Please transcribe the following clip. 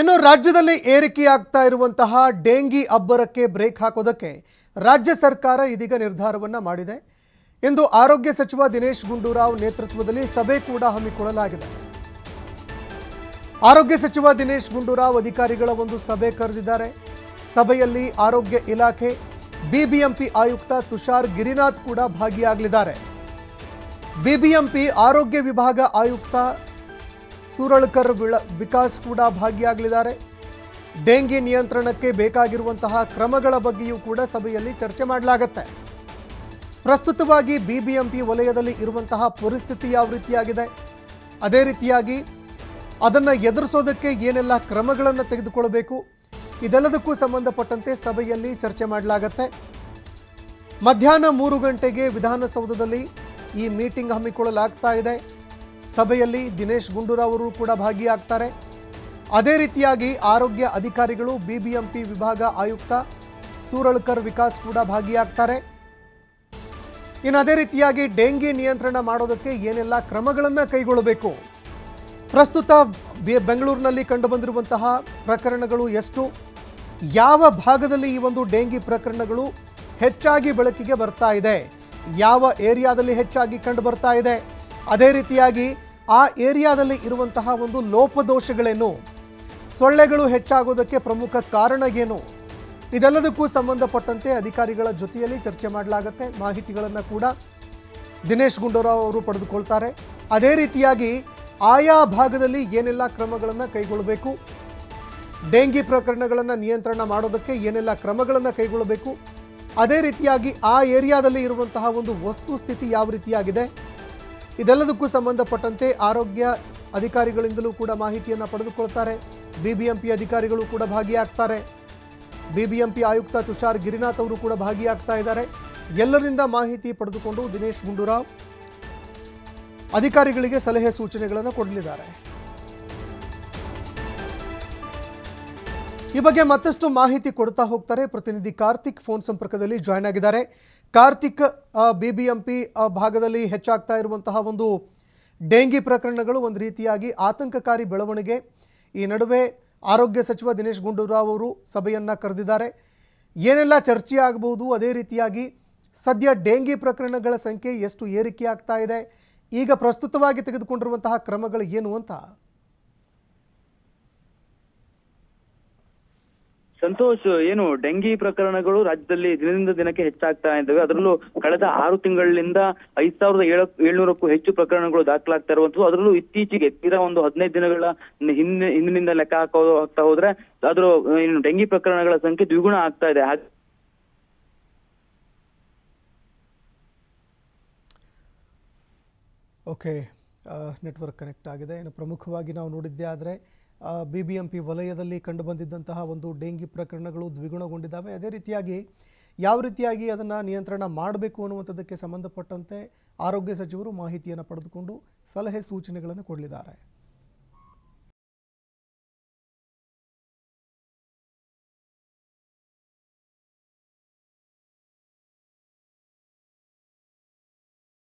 ಇನ್ನು ರಾಜ್ಯದಲ್ಲಿ ಏರಿಕೆಯಾಗ್ತಾ ಇರುವಂತಹ ಡೆಂಗಿ ಅಬ್ಬರಕ್ಕೆ ಬ್ರೇಕ್ ಹಾಕೋದಕ್ಕೆ ರಾಜ್ಯ ಸರ್ಕಾರ ಇದೀಗ ನಿರ್ಧಾರವನ್ನ ಮಾಡಿದೆ. ಎಂದು ಆರೋಗ್ಯ ಸಚಿವ ದಿನೇಶ್ ಗುಂಡೂರಾವ್ ನೇತೃತ್ವದಲ್ಲಿ ಸಭೆ ಕೂಡ ಹಮ್ಮಿಕೊಳ್ಳಲಾಗಿದೆ. ಆರೋಗ್ಯ ಸಚಿವ ದಿನೇಶ್ ಗುಂಡೂರಾವ್ ಅಧಿಕಾರಿಗಳ ಒಂದು ಸಭೆ ಕರೆದಿದ್ದಾರೆ. ಸಭೆಯಲ್ಲಿ ಆರೋಗ್ಯ ಇಲಾಖೆ, ಬಿಬಿಎಂಪಿ ಆಯುಕ್ತ ತುಷಾರ್ ಗಿರಿನಾಥ್ ಕೂಡ ಭಾಗಿಯಾಗಲಿದ್ದಾರೆ. ಬಿಬಿಎಂಪಿ ಆರೋಗ್ಯ ವಿಭಾಗ ಆಯುಕ್ತ ಸೂರಳ್ಕರ್ ವಿಳ ವಿಕಾಸ್ ಕೂಡ ಭಾಗಿಯಾಗಲಿದ್ದಾರೆ. ಡೆಂಗಿ ನಿಯಂತ್ರಣಕ್ಕೆ ಬೇಕಾಗಿರುವಂತಹ ಕ್ರಮಗಳ ಬಗ್ಗೆಯೂ ಕೂಡ ಸಭೆಯಲ್ಲಿ ಚರ್ಚೆ ಮಾಡಲಾಗುತ್ತೆ. ಪ್ರಸ್ತುತವಾಗಿ ಬಿಬಿಎಂಪಿ ವಲಯದಲ್ಲಿ ಇರುವಂತಹ ಪರಿಸ್ಥಿತಿ ಯಾವ ರೀತಿಯಾಗಿದೆ? ಅದೇ ರೀತಿಯಾಗಿ ಅದನ್ನು ಎದುರಿಸೋದಕ್ಕೆ ಏನೆಲ್ಲ ಕ್ರಮಗಳನ್ನು ತೆಗೆದುಕೊಳ್ಬೇಕು ಇದೆಲ್ಲದಕ್ಕೂ ಸಂಬಂಧಪಟ್ಟಂತೆ ಸಭೆಯಲ್ಲಿ ಚರ್ಚೆ ಮಾಡಲಾಗತ್ತೆ. ಮಧ್ಯಾಹ್ನ ಮೂರು ಗಂಟೆಗೆ ವಿಧಾನಸೌಧದಲ್ಲಿ ಈ ಮೀಟಿಂಗ್ ಹಮ್ಮಿಕೊಳ್ಳಲಾಗ್ತಾ ಇದೆ. ಸಭೆಯಲ್ಲಿ ದಿನೇಶ್ ಗುಂಡೂರಾವ್ ಅವರು ಕೂಡ ಭಾಗಿಯಾಗ್ತಾರೆ. ಅದೇ ರೀತಿಯಾಗಿ ಆರೋಗ್ಯ ಅಧಿಕಾರಿಗಳು, ಬಿಬಿಎಂಪಿ ವಿಭಾಗ ಆಯುಕ್ತ ಸೂರಳ್ಕರ್ ವಿಕಾಸ್ ಕೂಡ ಭಾಗಿಯಾಗ್ತಾರೆ. ಇನ್ನು ಅದೇ ರೀತಿಯಾಗಿ ಡೆಂಗಿ ನಿಯಂತ್ರಣ ಮಾಡೋದಕ್ಕೆ ಏನೆಲ್ಲ ಕ್ರಮಗಳನ್ನು ಕೈಗೊಳ್ಳಬೇಕು? ಪ್ರಸ್ತುತ ಬೆಂಗಳೂರಿನಲ್ಲಿ ಕಂಡುಬಂದಿರುವಂತಹ ಪ್ರಕರಣಗಳು ಎಷ್ಟು? ಯಾವ ಭಾಗದಲ್ಲಿ ಈ ಒಂದು ಡೆಂಗಿ ಪ್ರಕರಣಗಳು ಹೆಚ್ಚಾಗಿ ಬೆಳಕಿಗೆ ಬರ್ತಾ ಇದೆ? ಯಾವ ಏರಿಯಾದಲ್ಲಿ ಹೆಚ್ಚಾಗಿ ಕಂಡು ಬರ್ತಾ ಇದೆ? ಅದೇ ರೀತಿಯಾಗಿ ಆ ಏರಿಯಾದಲ್ಲಿ ಇರುವಂತಹ ಒಂದು ಲೋಪದೋಷಗಳೇನು? ಸೊಳ್ಳೆಗಳು ಹೆಚ್ಚಾಗೋದಕ್ಕೆ ಪ್ರಮುಖ ಕಾರಣ ಏನು? ಇದೆಲ್ಲದಕ್ಕೂ ಸಂಬಂಧಪಟ್ಟಂತೆ ಅಧಿಕಾರಿಗಳ ಜೊತೆಯಲ್ಲಿ ಚರ್ಚೆ ಮಾಡಲಾಗುತ್ತೆ. ಮಾಹಿತಿಗಳನ್ನು ಕೂಡ ದಿನೇಶ್ ಗುಂಡೂರಾವ್ ಅವರು ಪಡೆದುಕೊಳ್ತಾರೆ. ಅದೇ ರೀತಿಯಾಗಿ ಆಯಾ ಭಾಗದಲ್ಲಿ ಏನೆಲ್ಲ ಕ್ರಮಗಳನ್ನು ಕೈಗೊಳ್ಳಬೇಕು? ಡೆಂಗಿ ಪ್ರಕರಣಗಳನ್ನು ನಿಯಂತ್ರಣ ಮಾಡೋದಕ್ಕೆ ಏನೆಲ್ಲ ಕ್ರಮಗಳನ್ನು ಕೈಗೊಳ್ಳಬೇಕು? ಅದೇ ರೀತಿಯಾಗಿ ಆ ಏರಿಯಾದಲ್ಲಿ ಇರುವಂತಹ ಒಂದು ವಸ್ತುಸ್ಥಿತಿ ಯಾವ ರೀತಿಯಾಗಿದೆ? ಇದೆಲ್ಲದಕ್ಕೂ ಸಂಬಂಧಪಟ್ಟಂತೆ ಆರೋಗ್ಯ ಅಧಿಕಾರಿಗಳಿಂದಲೂ ಕೂಡ ಮಾಹಿತಿಯನ್ನು ಪಡೆದುಕೊಳ್ತಾರೆ. ಬಿಬಿಎಂಪಿ ಅಧಿಕಾರಿಗಳು ಕೂಡ ಭಾಗಿಯಾಗ್ತಾರೆ. ಬಿಬಿಎಂಪಿ ಆಯುಕ್ತ ತುಷಾರ್ ಗಿರಿನಾಥ್ ಅವರು ಕೂಡ ಭಾಗಿಯಾಗ್ತಾ ಇದ್ದಾರೆ. ಎಲ್ಲರಿಂದ ಮಾಹಿತಿ ಪಡೆದುಕೊಂಡು ದಿನೇಶ್ ಗುಂಡೂರಾವ್ ಅಧಿಕಾರಿಗಳಿಗೆ ಸಲಹೆ ಸೂಚನೆಗಳನ್ನು ಕೊಡಲಿದ್ದಾರೆ. ಈ ಬಗ್ಗೆ ಮತ್ತಷ್ಟು ಮಾಹಿತಿ ಕೊಡ್ತಾ ಹೋಗ್ತಾರೆ ಪ್ರತಿನಿಧಿ ಕಾರ್ತಿಕ್. ಫೋನ್ ಸಂಪರ್ಕದಲ್ಲಿ ಜಾಯ್ನ್ ಆಗಿದ್ದಾರೆ. ಕಾರ್ತಿಕ್ ಬಿಬಿಎಂಪಿ ಭಾಗದಲ್ಲಿ ಹೆಚ್ಚಾಗ್ತಾ ಇರುವಂತಹ ಒಂದು ಡೆಂಗಿ ಪ್ರಕರಣಗಳು ಒಂದು ರೀತಿಯಾಗಿ ಆತಂಕಕಾರಿ ಬೆಳವಣಿಗೆ. ಈ ನಡುವೆ ಆರೋಗ್ಯ ಸಚಿವ ದಿನೇಶ್ ಗುಂಡೂರಾವ್ ಅವರು ಸಭೆಯನ್ನು ಕರೆದಿದ್ದಾರೆ. ಏನೆಲ್ಲ ಚರ್ಚೆ ಆಗಬಹುದು? ಅದೇ ರೀತಿಯಾಗಿ ಸದ್ಯ ಡೆಂಗಿ ಪ್ರಕರಣಗಳ ಸಂಖ್ಯೆ ಎಷ್ಟು ಏರಿಕೆ ಆಗ್ತಾ ಇದೆ? ಈಗ ಪ್ರಸ್ತುತವಾಗಿ ತೆಗೆದುಕೊಂಡಿರುವಂತಹ ಕ್ರಮಗಳು ಏನು ಅಂತ ಸಂತೋಷ್, ಏನು ಡೆಂಗಿ ಪ್ರಕರಣಗಳು ರಾಜ್ಯದಲ್ಲಿ ದಿನದಿಂದ ದಿನಕ್ಕೆ ಹೆಚ್ಚಾಗ್ತಾ ಇದ್ದಾವೆ. ಅದರಲ್ಲೂ ಕಳೆದ ಆರು ತಿಂಗಳಿಂದ ಐದ್ ಸಾವಿರದ ಏಳ, ಏಳ್ನೂರಕ್ಕೂ ಹೆಚ್ಚು ಪ್ರಕರಣಗಳು ದಾಖಲಾಗ್ತಾ ಇರುವಂತದ್ದು ಅದರಲ್ಲೂ ಇತ್ತೀಚೆಗೆ ತೀರಾ ಒಂದು ಹದಿನೈದು ದಿನಗಳ ಹಿಂದೆ, ಹಿಂದಿನಿಂದ ಲೆಕ್ಕ ಹಾಕೋ ಹಾಕ್ತಾ ಹೋದ್ರೆ ಅದ್ರ ಏನು ಡೆಂಗಿ ಪ್ರಕರಣಗಳ ಸಂಖ್ಯೆ ದ್ವಿಗುಣ ಆಗ್ತಾ ಇದೆ. ಓಕೆ ನೆಟ್ವರ್ಕ್ ಕನೆಕ್ಟ್ ಆಗಿದೆ. ಇನ್ನು ಪ್ರಮುಖವಾಗಿ ನಾವು ನೋಡಿದ್ದೇ ಆದರೆ ಬಿ ಬಿ ಎಂ ಪಿ ವಲಯದಲ್ಲಿ ಕಂಡುಬಂದಿದ್ದಂತಹ ಒಂದು ಡೆಂಗಿ ಪ್ರಕರಣಗಳು ದ್ವಿಗುಣಗೊಂಡಿದ್ದಾವೆ. ಅದೇ ರೀತಿಯಾಗಿ ಯಾವ ರೀತಿಯಾಗಿ ಅದನ್ನು ನಿಯಂತ್ರಣ ಮಾಡಬೇಕು ಅನ್ನುವಂಥದ್ದಕ್ಕೆ ಸಂಬಂಧಪಟ್ಟಂತೆ ಆರೋಗ್ಯ ಸಚಿವರು ಮಾಹಿತಿಯನ್ನು ಪಡೆದುಕೊಂಡು ಸಲಹೆ ಸೂಚನೆಗಳನ್ನು ಕೊಡಲಿದ್ದಾರೆ.